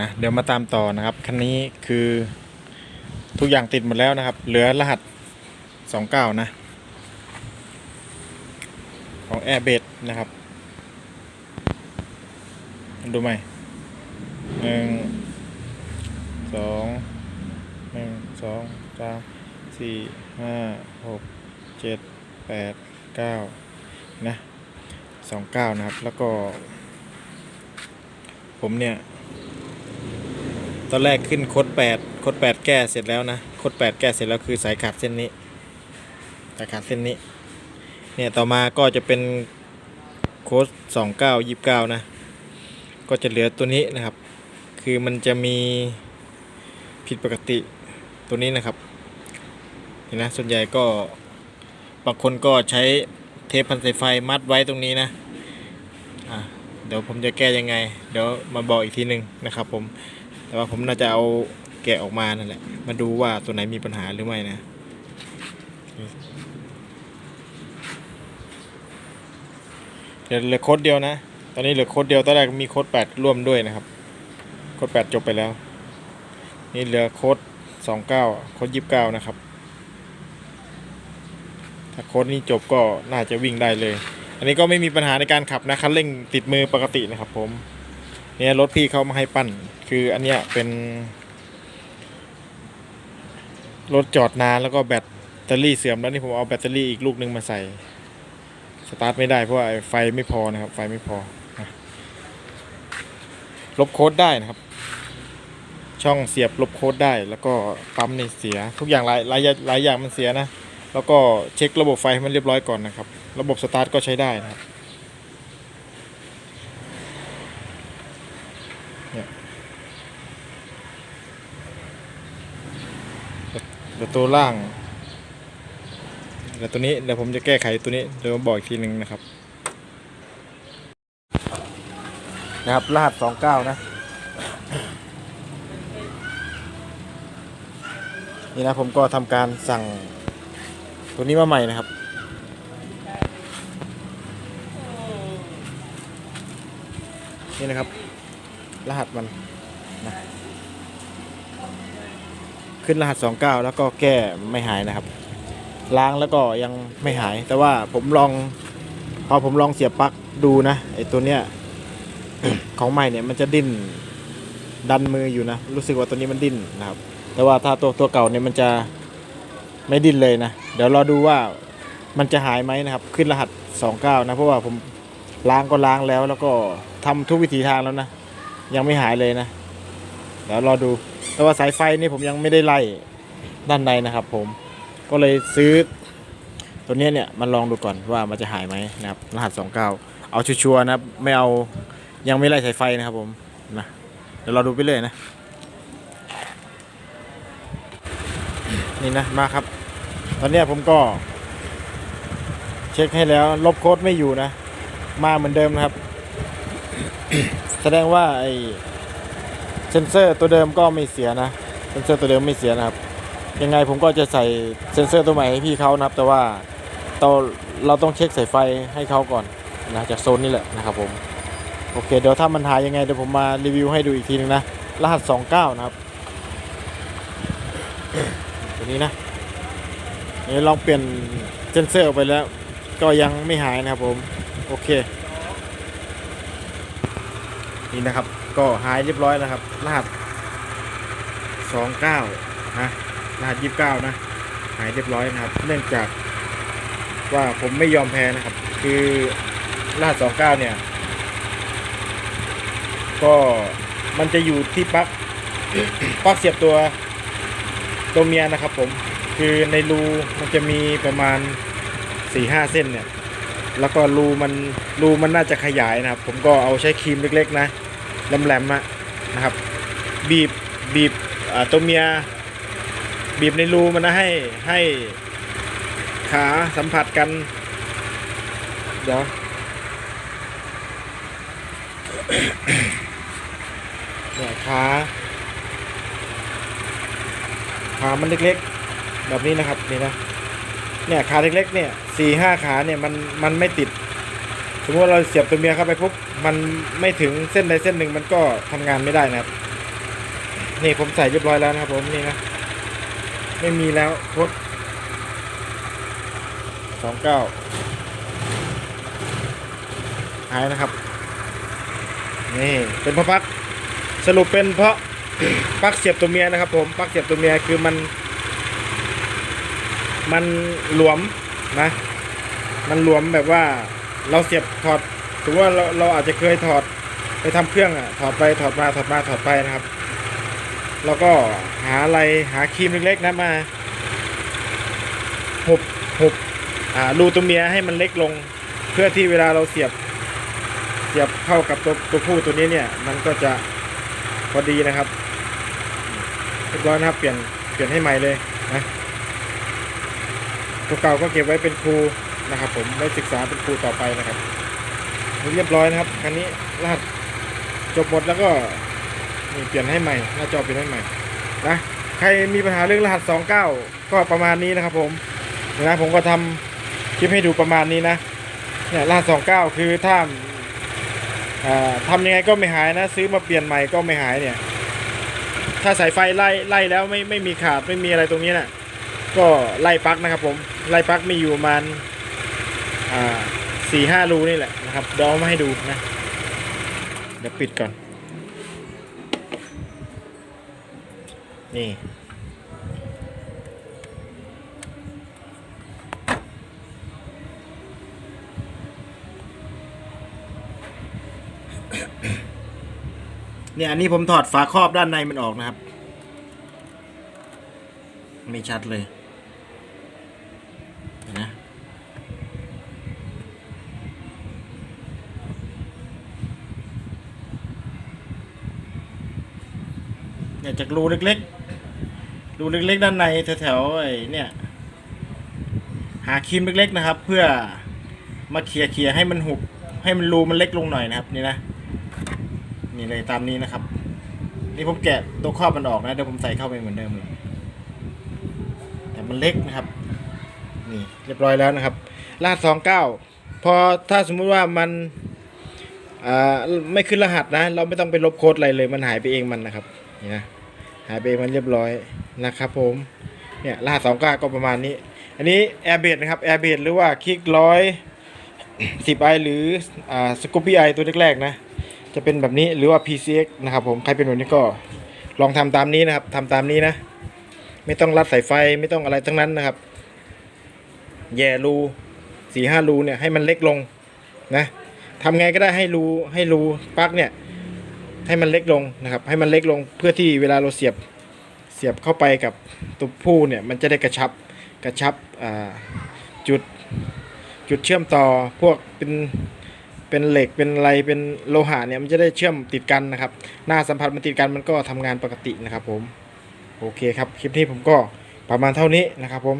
นะเดี๋ยวมาตามต่อนะครับ คันนี้คือทุกอย่างติดหมดแล้วนะครับ เหลือรหัส 29 นะ ของ Airbase นะครับ ดูไหมหนึ่งสองหนึ่งสองสามสี่ห้าหกเจ็ดแปดเก้านะสองเก้านะครับ แล้วก็ ผมเนี่ย ตอนแรกขึ้นโคดแปดโคดแปดแก้เสร็จแล้วนะโคดแปดแก้เสร็จแล้วคือสายขาดเส้นนี้สายขาดเส้นนี้ เนี่ยต่อมาก็จะเป็นโค้ดสองเก้ายี่สิบเก้านะ ก็จะเหลือตัวนี้นะครับ คือมันจะมีผิดปกติตัวนี้นะครับ เห็นนะส่วนใหญ่ก็บางคนก็ใช้เทปพันสายไฟมัดไว้ตรงนี้นะ อะเดี๋ยวผมจะแก้ยังไง เดี๋ยวมาบอกอีกทีหนึ่งนะครับผม แต่ว่าผมน่าจะเอาแกะออกมานั่นแหละ มาดูว่าตัวไหนมีปัญหาหรือไม่นะเดี๋ยวเหลือโค้ดเดียวนะ ตอนนี้เหลือโค้ดเดียวตอนแรกมีโค้ดแปดร่วมด้วยนะครับ โค้ดแปดจบไปแล้ว นี่เหลือโค้ดสองเก้าโค้ดยี่สิบเก้านะครับ ถ้าโค้ดนี้จบก็น่าจะวิ่งได้เลย อันนี้ก็ไม่มีปัญหาในการขับนะคันเร่งติดมือปกตินะครับผม เนี่ยรถพี่เขามาให้ปั้น คืออันเนี้ยเป็น รถจอดนานแล้วก็แบตเตอรี่เสื่อมแล้วนี่ผมเอาแบตเตอรี่อีกลูกหนึงมาใส่ สตาร์ทไม่ได้เพราะว่าไฟไม่พอนะครับ ไฟไม่พอนะลบโค้ดได้นะครับ ช่องเสียบลบโค้ดได้ แล้วก็ปั๊มนี่เสีย ทุกอย่างหลายหลายหลายอย่างมันเสียนะ แล้วก็เช็คระบบไฟให้มันเรียบร้อยก่อนนะครับ ระบบสตาร์ทก็ใช้ได้นะครับ เดี๋ยวตัวล่างเดี๋ยวตัวนี้เดี๋ยวผมจะแก้ไขตัวนี้เดี๋ยวบอกอีกทีหนึ่งนะครับ นะครับรหัสสองเก้านะนี่นะผมก็ทำการสั่งตัวนี้มาใหม่นะครับ นี่นะครับ รหัสมันนะ ขึ้นรหัส 29 แล้วก็แก้ไม่หายนะครับ ล้างแล้วก็ยังไม่หาย แต่ว่าผมลอง พอผมลองเสียบปลั๊กดูนะไอตัวเนี้ยของใหม่เนี่ยมันจะดิ้นดันมืออยู่นะ รู้สึกว่าตัวนี้มันดิ้นนะครับ แต่ว่าถ้าตัวตัวเก่าเนี่ยมันจะไม่ดิ้นเลยนะ เดี๋ยวรอดูว่ามันจะหายไหมนะครับ ขึ้นรหัส 29 นะเพราะว่าผมล้างก็ล้างแล้ว แล้วก็ทำทุกวิถีทางแล้วนะ ยังไม่หายเลยนะ เดี๋ยวรอดู แต่ว่าสายไฟนี่ผมยังไม่ได้ไล่ด้านในนะครับ ผม ก็เลยซื้อ ตัวนี้เนี่ยมันลองดูก่อนว่ามันจะหายไหมนะครับ รหัส 29 เอาชัวร์ๆนะครับ ไม่เอายังไม่ไล่สายไฟนะครับ ผมนะเดี๋ยวเราดูไปเลยนะ นี่นะมาครับ ตอนนี้ผมก็ เช็คให้แล้ว ลบโค้ดไม่อยู่นะ มาเหมือนเดิมนะครับ แสดงว่าไอ เซนเซอร์ตัวเดิมก็ไม่เสียนะเซนเซอร์ตัวเดิมไม่เสียนะครับ ยังไงผมก็จะใส่เซนเซอร์ตัวใหม่ให้พี่เขานะครับ แต่ว่าเราเราต้องเช็คสายไฟให้เขาก่อนนะจากโซนนี้แหละนะครับผมโอเคเดี๋ยวถ้ามันหายยังไงเดี๋ยวผมมารีวิวให้ดูอีกทีนึงนะรหัส 29 นะครับตัวนี้นะนี่ลองเปลี่ยนเซนเซอร์ออกไปแล้ว ก็ยังไม่หายนะครับผม โอเค นี่นะครับ ก็หายเรียบร้อยแล้วครับ รหัส29นะรหัส29นะหายเรียบร้อยนะครับ เนื่องจากว่าผมไม่ยอมแพ้นะครับ คือรหัส29เนี่ย ก็มันจะอยู่ที่ปลั๊กปลั๊กเสียบตัวตัวเมียนะครับผมคือในรูมันจะมีประมาณ4-5เส้นเนี่ย แล้วก็รูมันรูมันน่าจะขยายนะครับ ผมก็เอาใช้ครีมเล็ก ๆ นะ แหลมๆอะนะครับ บีบบีบตัวเมีย บีบในรูมันนะให้ให้ขาสัมผัสกัน เดี๋ยวเนี่ยขาขามันเล็กๆ แบบนี้นะครับนี่นะเนี่ยขาเล็กๆเนี่ยสี่ห้าขาเนี่ยมันมันไม่ติด สมมติเราเสียบตัวเมียเข้าไปปุ๊บ มันไม่ถึงเส้นใดเส้นหนึ่งมันก็ทำงานไม่ได้นะครับ นี่ผมใส่เรียบร้อยแล้วนะครับ ผมนี่นะไม่มีแล้วพดสองเก้าหายนะครับ นี่เป็นเพราะปลั๊กสรุปเป็นเพราะปลั๊กเสียบตัวเมียนะครับ ผมปลั๊กเสียบตัวเมียคือมัน มันหลวมนะ มันหลวมแบบว่าเราเสียบถอด ถือว่าเราเราอาจจะเคยถอดไปทำเครื่องอะ ถอดไปถอดมาถอดมาถอดไปนะครับ แล้วก็หาอะไรหาครีมเล็กๆนะมาหุบหุบอ่ารูตัวเมียให้มันเล็กลง เพื่อที่เวลาเราเสียบ เสียบเข้ากับตัวตัวผู้ตัวนี้เนี่ย มันก็จะพอดีนะครับเรียบร้อยนะครับ เปลี่ยนเปลี่ยนให้ใหม่เลยนะตัวเก่าก็เก็บไว้เป็นครูนะครับ ผมไว้ศึกษาเป็นครูต่อไปนะครับ เรียบร้อยนะครับคันนี้รหัสจบหมดแล้วก็นี่เปลี่ยนให้ใหม่หน้าจอเปลี่ยนให้ใหม่นะใครมีปัญหาเรื่องรหัส 29 ก็ประมาณนี้นะครับผมนะผมก็ทำคลิปให้ดูประมาณนี้นะเนี่ยรหัส 29 คือถ้าอ่าทำยังไงก็ไม่หายนะ ซื้อมาเปลี่ยนใหม่ก็ไม่หายเนี่ย ถ้าสายไฟไล่ไล่แล้วไม่ไม่มีขาดไม่มีอะไรตรงนี้นะ่ะก็ไล่ปลั๊กนะครับผมไล่ปลั๊กมีอยู่ประมาณอ่า สี่ห้ารูนี่แหละนะครับดอมาให้ดูนะ เดี๋ยวปิดก่อน นี่ เนี่ยอันนี้ผมถอดฝาครอบด้านในมันออกนะครับ ไม่ชัดเลยเห็นนะ เนี่ยจากรูเล็กๆ รูเล็กๆ ด้านในแถวๆไอ้เนี่ย หาครีมเล็กๆนะครับ เพื่อมาเคลียร์เคลียร์ให้มันหุบให้มันรูมันเล็กลงหน่อยนะครับ นี่นะนี่เลยตามนี้นะครับ นี่ผมแกะตัวครอบมันออกนะเดี๋ยวผมใส่เข้าไปเหมือนเดิมเลยแต่มันเล็กนะครับ นี่เรียบร้อยแล้วนะครับรหัสองเก้าพอถ้าสมมุติว่ามันอ่าไม่ขึ้นรหัสนะ เราไม่ต้องไปลบโค้ดอะไรเลยมันหายไปเองมันนะครับนี่นะายไปมันเรียบร้อยนะครับผมเนี่ยรหัสสองก้าก็ประมาณนี้ อันนี้ Airbase นะครับ Airbase หรือว่าคลิกร้อยสิบไอหรืออ่าสกูปี้ไอตัวแรกๆนะ จะเป็นแบบนี้หรือว่า PCX นะครับผมใครเป็นแบบนี้ก็ลองทำตามนี้นะครับทำตามนี้นะ ไม่ต้องรัดสายไฟไม่ต้องอะไรทั้งนั้นนะครับ แย่รูสี่ห้ารูเนี่ยให้มันเล็กลงนะทำไงก็ได้ให้รูให้รูปลั๊กเนี่ย ให้มันเล็กลงนะครับ ให้มันเล็กลงเพื่อที่เวลาเราเสียบเสียบเข้าไปกับตัวผู้เนี่ยมันจะได้กระชับกระชับจุดจุดเชื่อมต่อพวกเป็นเป็นเหล็กเป็นอะไรเป็นโลหะเนี่ยมันจะได้เชื่อมติดกันนะครับ หน้าสัมผัสมันติดกันมันก็ทำงานปกตินะครับผมโอเคครับคลิปนี้ผมก็ประมาณเท่านี้นะครับผม